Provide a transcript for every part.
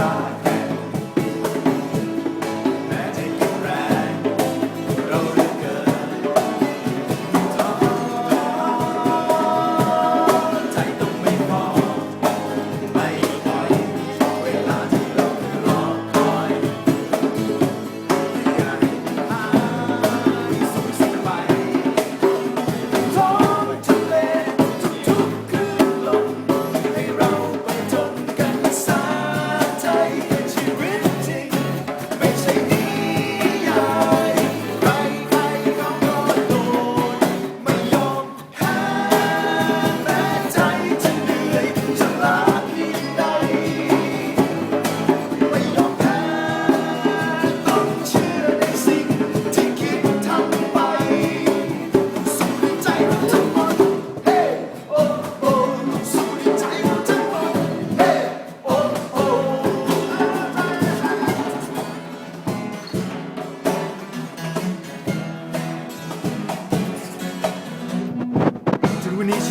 Bye.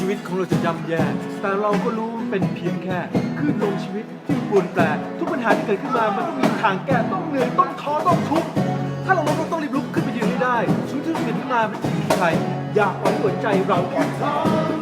วิตของเราจะย่ำแย่ แต่เราก็รู้มันเป็นเพียงแค่คลื่นลมชีวิตที่ปวนแปรทุกปัญหาที่เกิดขึ้นมามันต้องมีทางแก้ต้องเหนื่อยต้องท้อต้องทุกข์ถ้าเราล้มเราต้องรีบลุกขึ้นไปยืนให้ได้ชีวิตที่เราเกิดขึ้นมาเป็นสิ่งที่ใครอยากเอาหัวใจเราอ่อนแอ